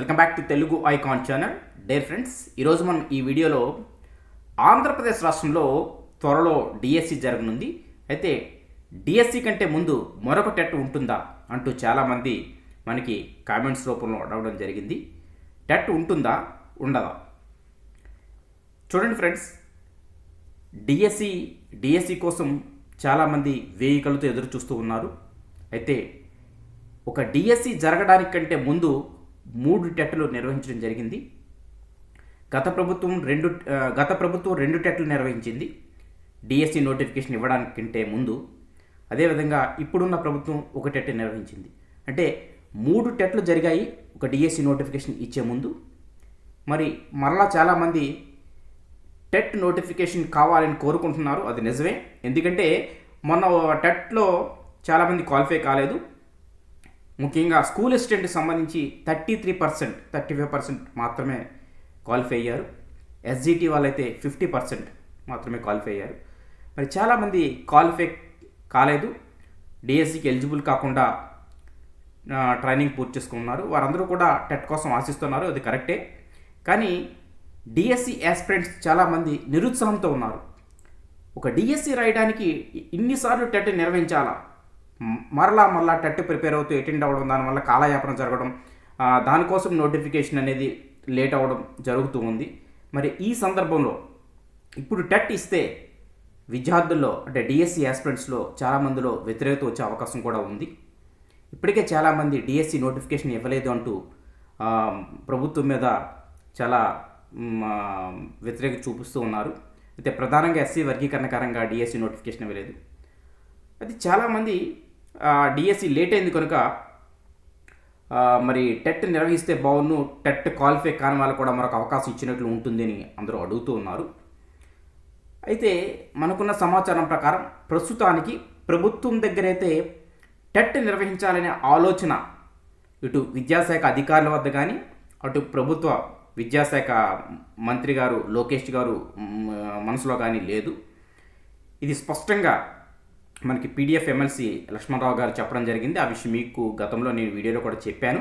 Welcome back to Telugu icon channel. Dear friends ఈరోజు మనం ఈ వీడియోలో ఆంధ్రప్రదేశ్ రాష్ట్రంలో త్వరలో డిఎస్సి జరగనుంది. అయితే డిఎస్సి కంటే ముందు మరొక టెట్ ఉంటుందా అంటూ చాలామంది మనకి కామెంట్స్ రూపంలో అడగడం జరిగింది. టెట్ ఉంటుందా? ఉండదా? చూడండి ఫ్రెండ్స్ డిఎస్సి డిఎస్సి కోసం చాలామంది వేయి కళ్ళతో ఎదురు చూస్తూ ఉన్నారు. అయితే ఒక డిఎస్సి జరగడానికి కంటే ముందు మూడు టెట్లు నిర్వహించడం జరిగింది. గత ప్రభుత్వం రెండు గత ప్రభుత్వం రెండు టెట్లు నిర్వహించింది. డిఎస్సి నోటిఫికేషన్ ఇవ్వడానికింటే ముందు. అదేవిధంగా ఇప్పుడున్న ప్రభుత్వం ఒక టెట్ నిర్వహించింది. అంటే మూడు టెట్లు జరిగాయి ఒక డిఎస్సి నోటిఫికేషన్ ఇచ్చే ముందు. మరి మరలా చాలామంది టెట్ నోటిఫికేషన్ కావాలని కోరుకుంటున్నారు అది నిజమే. ఎందుకంటే మొన్న టెట్లో చాలామంది క్వాలిఫై కాలేదు. ముఖ్యంగా స్కూల్ అసిస్టెంట్కి సంబంధించి thirty three percent thirty five percent మాత్రమే క్వాలిఫై అయ్యారు. ఎస్జిటి వాళ్ళైతే ఫిఫ్టీ పర్సెంట్ మాత్రమే క్వాలిఫై అయ్యారు. మరి చాలామంది క్వాలిఫై కాలేదు. డిఎస్సికి ఎలిజిబుల్ కాకుండా ట్రైనింగ్ పూర్తి చేసుకున్నారు. వారందరూ కూడా టెట్ కోసం ఆశిస్తున్నారు. అది కరెక్టే. కానీ డిఎస్సి యాస్పిరెంట్స్ చాలామంది నిరుత్సాహంతో ఉన్నారు. ఒక డిఎస్సి రాయడానికి ఇన్నిసార్లు టెట్ నిర్వహించాలా? మరలా మరలా టెట్ ప్రిపేర్ అవుతూ అటెండ్ అవ్వడం దానివల్ల కాలయాపన జరగడం దానికోసం నోటిఫికేషన్ అనేది లేట్ అవ్వడం జరుగుతూ ఉంది. మరి ఈ సందర్భంలో ఇప్పుడు టెట్ ఇస్తే విద్యార్థుల్లో అంటే డిఎస్సి ఆస్పిరెంట్స్లో చాలామందిలో వ్యతిరేకత వచ్చే అవకాశం కూడా ఉంది. ఇప్పటికే చాలామంది డిఎస్సి నోటిఫికేషన్ ఇవ్వలేదు అంటూ ప్రభుత్వం మీద చాలా మ్, వ్యతిరేకత చూపిస్తూ ఉన్నారు. అయితే ప్రధానంగా ఎస్సీ వర్గీకరణ కారంగా డిఎస్సి నోటిఫికేషన్ ఇవ్వలేదు. అది చాలామంది డిఎస్సి లేట్ అయింది కనుక మరి టెట్ నిర్వహిస్తే బాగున్ను టెట్ క్వాలిఫై కాని వాళ్ళకు కూడా మరొక అవకాశం ఇచ్చినట్లు ఉంటుందని అందరూ అడుగుతూ ఉన్నారు. అయితే మనకున్న సమాచారం ప్రకారం ప్రస్తుతానికి ప్రభుత్వం దగ్గర అయితే టెట్ నిర్వహించాలనే ఆలోచన ఇటు విద్యాశాఖ అధికారుల వద్ద కానీ అటు ప్రభుత్వ విద్యాశాఖ మంత్రి గారు లోకేష్ గారు మనసులో కానీ లేదు. ఇది స్పష్టంగా మనకి పీడిఎఫ్ ఎమ్మెల్సీ లక్ష్మణరావు గారు చెప్పడం జరిగింది. ఆ విషయం మీకు గతంలో నేను వీడియోలో కూడా చెప్పాను.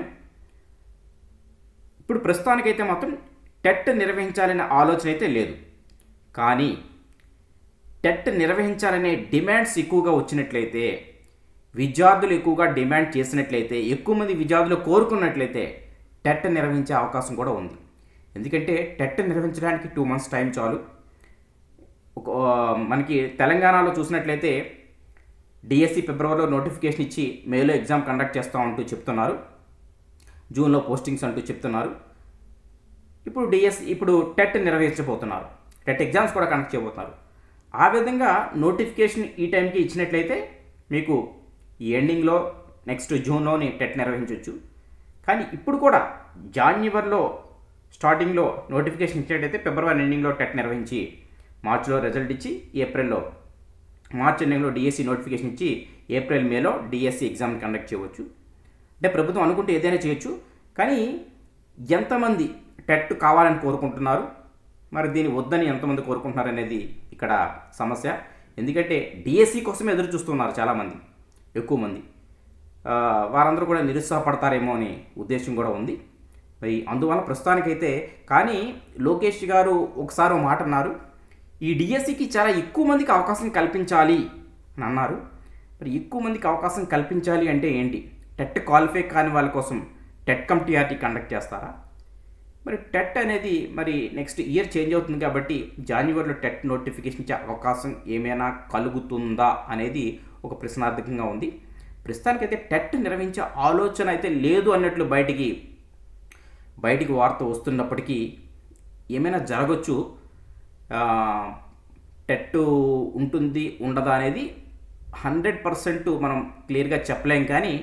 ఇప్పుడు ప్రస్తుతానికైతే మాత్రం టెట్ నిర్వహించాలనే ఆలోచన అయితే లేదు. కానీ టెట్ నిర్వహించాలనే డిమాండ్స్ ఎక్కువగా వచ్చినట్లయితే విద్యార్థులు ఎక్కువగా డిమాండ్ చేసినట్లయితే ఎక్కువ మంది విద్యార్థులు కోరుకున్నట్లయితే టెట్ నిర్వహించే అవకాశం కూడా ఉంది. ఎందుకంటే టెట్ నిర్వహించడానికి టూ మంత్స్ టైం చాలు. ఒక మనకి తెలంగాణలో చూసినట్లయితే డిఎస్సి ఫిబ్రవరిలో నోటిఫికేషన్ ఇచ్చి మేలో ఎగ్జామ్ కండక్ట్ చేస్తాం అంటూ చెప్తున్నారు. జూన్లో పోస్టింగ్స్ అంటూ చెప్తున్నారు. ఇప్పుడు డిఎస్ ఇప్పుడు టెట్ నిర్వహించబోతున్నారు. టెట్ ఎగ్జామ్స్ కూడా కండక్ట్ చేయబోతున్నారు. ఆ విధంగా నోటిఫికేషన్ ఈ టైంకి ఇచ్చినట్లయితే మీకు ఎండింగ్లో నెక్స్ట్ జూన్లోని టెట్ నిర్వహించవచ్చు కానీ ఇప్పుడు కూడా జాన్యువరిలో స్టార్టింగ్లో నోటిఫికేషన్ ఇచ్చినట్టయితే ఫిబ్రవరి ఎండింగ్లో టెట్ నిర్వహించి మార్చిలో రిజల్ట్ ఇచ్చి ఏప్రిల్లో మార్చ్ ఎండింగ్లో డిఎస్సి నోటిఫికేషన్ ఇచ్చి ఏప్రిల్ మేలో డిఎస్సి ఎగ్జామ్ కండక్ట్ చేయవచ్చు. అంటే ప్రభుత్వం అనుకుంటే ఏదైనా చేయొచ్చు. కానీ ఎంతమంది టెట్ కావాలని కోరుకుంటున్నారు? మరి దీన్ని వద్దని ఎంతమంది కోరుకుంటున్నారు అనేది ఇక్కడ సమస్య. ఎందుకంటే డిఎస్సి కోసమే ఎదురు చూస్తున్నారు చాలామంది ఎక్కువ మంది. వారందరూ కూడా నిరుత్సాహపడతారేమో అనే ఉద్దేశం కూడా ఉంది. మరి అందువల్ల ప్రస్తుతానికైతే కానీ లోకేష్ గారు ఒకసారి మాట అన్నారు. ఈ డిఎస్సికి చాలా ఎక్కువ మందికి అవకాశం కల్పించాలి అని అన్నారు మరి ఎక్కువ మందికి అవకాశం కల్పించాలి అంటే ఏంటి? టెట్ క్వాలిఫై కాని వాళ్ళ కోసం టెట్ కమ్ టీఆర్టీ కండక్ట్ చేస్తారా? మరి టెట్ అనేది మరి నెక్స్ట్ ఇయర్ చేంజ్ అవుతుంది కాబట్టి జాన్యువరిలో టెట్ నోటిఫికేషన్ ఇచ్చే అవకాశం ఏమైనా కలుగుతుందా అనేది ఒక ప్రశ్నార్థకంగా ఉంది. ప్రస్తుతానికైతే టెట్ నిర్వహించే ఆలోచన అయితే లేదు అన్నట్లు బయటికి బయటికి వార్త వస్తున్నప్పటికీ ఏమైనా జరగచ్చు టెట్ ఉంటుంది ఉండదా అనేది హండ్రెడ్ పర్సెంట్ మనం క్లియర్గా చెప్పలేం కానీ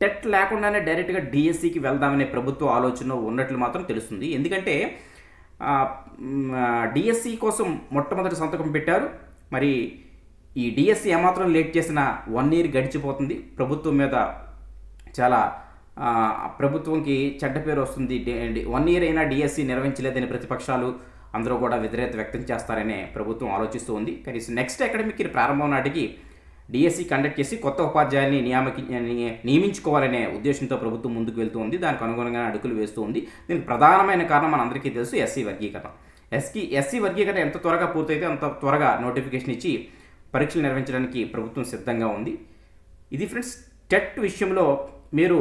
టెట్ లేకుండానే డైరెక్ట్గా డిఎస్సికి వెళ్దామనే ప్రభుత్వ ఆలోచన ఉన్నట్లు మాత్రం తెలుస్తుంది. ఎందుకంటే డిఎస్సి కోసం మొట్టమొదటి సంతకం పెట్టారు. మరి ఈ డిఎస్సి ఏమాత్రం లేట్ చేసినా వన్ ఇయర్ గడిచిపోతుంది. ప్రభుత్వం మీద చాలా ప్రభుత్వంకి చెడ్డ పేరు వస్తుంది. వన్ ఇయర్ అయినా డిఎస్సి నిర్వహించలేదని ప్రతిపక్షాలు అందరూ కూడా వ్యతిరేకత వ్యక్తం చేస్తారనే ప్రభుత్వం ఆలోచిస్తూ ఉంది. కనీసం నెక్స్ట్ అకాడమిక్ ప్రారంభం నాటికి డిఎస్సి కండక్ట్ చేసి కొత్త ఉపాధ్యాయుల్ని నియామకి నియమించుకోవాలనే ఉద్దేశంతో ప్రభుత్వం ముందుకు వెళ్తూ ఉంది. దానికి అనుగుణంగా అడుగులు వేస్తూ ఉంది. దీనికి ప్రధానమైన కారణం మనందరికీ తెలుసు ఎస్సీ వర్గీకరణ. ఎస్కి ఎస్సీ వర్గీకరణ ఎంత త్వరగా పూర్తయితే అంత త్వరగా నోటిఫికేషన్ ఇచ్చి పరీక్షలు నిర్వహించడానికి ప్రభుత్వం సిద్ధంగా ఉంది. ఇది ఫ్రెండ్స్ టెట్ విషయంలో మీరు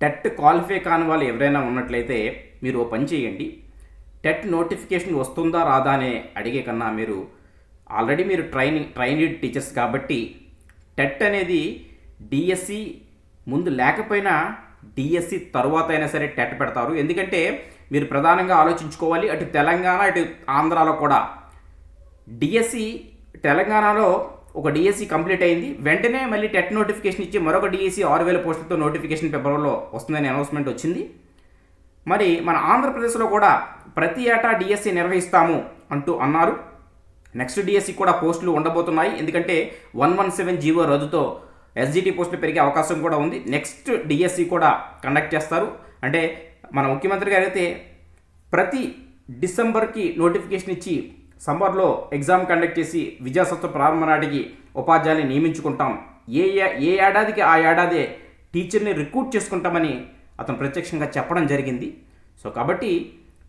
టెట్ క్వాలిఫై కాని వాళ్ళు ఎవరైనా ఉన్నట్లయితే మీరు ఓ పని చేయండి. టెట్ నోటిఫికేషన్ వస్తుందా రాదా అనే అడిగే కన్నా మీరు ఆల్రెడీ మీరు ట్రైనింగ్ ట్రైనింగ్ టీచర్స్ కాబట్టి టెట్ అనేది డిఎస్సి ముందు లేకపోయినా డిఎస్సి తర్వాత అయినా సరే టెట్ పెడతారు. ఎందుకంటే మీరు ప్రధానంగా ఆలోచించుకోవాలి. అటు తెలంగాణ అటు ఆంధ్రాలో కూడా డిఎస్సి తెలంగాణలో ఒక డిఎస్సి కంప్లీట్ అయింది. వెంటనే మళ్ళీ టెట్ నోటిఫికేషన్ ఇచ్చి మరొక డిఎస్సి ఆరు వేల పోస్టులతో నోటిఫికేషన్ పేపర్లో వస్తుందని అనౌన్స్మెంట్ వచ్చింది. మరి మన ఆంధ్రప్రదేశ్లో కూడా ప్రతి ఏటా డిఎస్సి నిర్వహిస్తాము అంటూ అన్నారు. నెక్స్ట్ డిఎస్సి కూడా పోస్టులు ఉండబోతున్నాయి. ఎందుకంటే వన్ వన్ సెవెన్ జీవో రద్దుతో ఎస్జిటి పోస్టులు పెరిగే అవకాశం కూడా ఉంది. నెక్స్ట్ డిఎస్సి కూడా కండక్ట్ చేస్తారు. అంటే మన ముఖ్యమంత్రి గారు అయితే ప్రతి డిసెంబర్కి నోటిఫికేషన్ ఇచ్చి సమ్మర్లో ఎగ్జామ్ కండక్ట్ చేసి విద్యాసంస్థ ప్రారంభ నాటికి ఉపాధ్యాయుల్ని నియమించుకుంటాం. ఏ ఏ- ఏ ఏడాదికి ఆ ఏడాదే టీచర్ని రిక్రూట్ చేసుకుంటామని అతను ప్రత్యక్షంగా చెప్పడం జరిగింది. సో కాబట్టి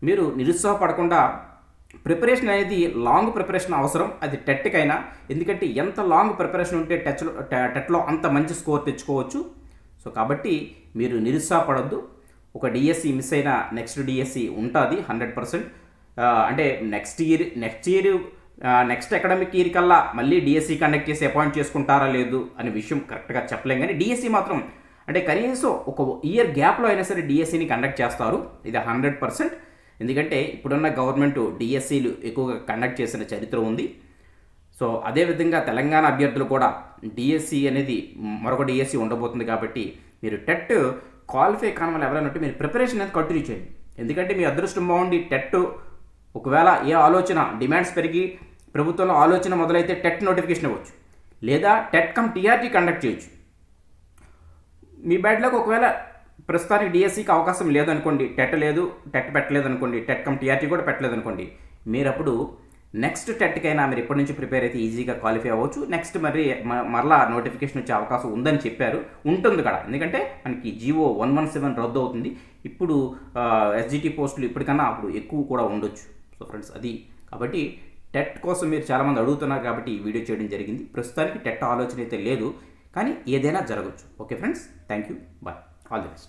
మీరు నిరుత్సాహపడకుండా ప్రిపరేషన్ అనేది లాంగ్ ప్రిపరేషన్ అవసరం. అది టెట్కైనా. ఎందుకంటే ఎంత లాంగ్ ప్రిపరేషన్ ఉంటే టచ్లో టెట్లో అంత మంచి స్కోర్ తెచ్చుకోవచ్చు. సో కాబట్టి మీరు నిరుత్సాహపడద్దు. ఒక డిఎస్సి మిస్ అయినా నెక్స్ట్ డిఎస్సి ఉంటుంది హండ్రెడ్ పర్సెంట్. అంటే next year next year next academic year కల్లా మళ్ళీ డిఎస్సి కండక్ట్ చేసి అపాయింట్ చేసుకుంటారా లేదు అనే విషయం కరెక్ట్గా చెప్పలేం. కానీ డిఎస్సి మాత్రం అంటే కనీసం ఒక ఇయర్ గ్యాప్లో అయినా సరే డిఎస్సిని కండక్ట్ చేస్తారు. ఇది హండ్రెడ్ పర్సెంట్ ఎందుకంటే ఇప్పుడున్న గవర్నమెంట్ డిఎస్సీలు ఎక్కువగా కండక్ట్ చేసిన చరిత్ర ఉంది. సో అదేవిధంగా తెలంగాణ అభ్యర్థులు కూడా డిఎస్సి అనేది మరొక డిఎస్సి ఉండబోతుంది కాబట్టి మీరు టెట్ క్వాలిఫై కాని వాళ్ళు ఎవరైనా మీరు ప్రిపరేషన్ అనేది కంటిన్యూ చేయండి. ఎందుకంటే మీ అదృష్టం బాగుండి టెట్ ఒకవేళ ఏ ఆలోచన డిమాండ్స్ పెరిగి ప్రభుత్వంలో ఆలోచన మొదలైతే టెట్ నోటిఫికేషన్ ఇవ్వచ్చు. లేదా టెట్ కమ్ టీఆర్టీ కండక్ట్ చేయొచ్చు. మీ బ్యాడ్లోకి ఒకవేళ ప్రస్తుతానికి డిఎస్సికి అవకాశం లేదనుకోండి టెట్ లేదు టెట్ పెట్టలేదు అనుకోండి టెట్ కమ్ టీఆర్టీ కూడా పెట్టలేదు అనుకోండి మీరు అప్పుడు నెక్స్ట్ టెట్కైనా మీరు ఇప్పటి నుంచి ప్రిపేర్ అయితే ఈజీగా క్వాలిఫై అవ్వచ్చు. నెక్స్ట్ మరి మరలా నోటిఫికేషన్ వచ్చే అవకాశం ఉందని చెప్పారు. ఉంటుంది కదా. ఎందుకంటే మనకి జివో వన్ వన్ సెవెన్ రద్దు అవుతుంది. ఇప్పుడు ఎస్జిటి పోస్టులు ఇప్పటికన్నా అప్పుడు ఎక్కువ కూడా ఉండొచ్చు. సో ఫ్రెండ్స్ అది. కాబట్టి టెట్ కోసం మీరు చాలామంది అడుగుతున్నారు కాబట్టి ఈ వీడియో చేయడం జరిగింది. ప్రస్తుతానికి టెట్ ఆలోచన అయితే లేదు. కానీ ఏదైనా జరగచ్చు. Okay friends thank you bye. All the best.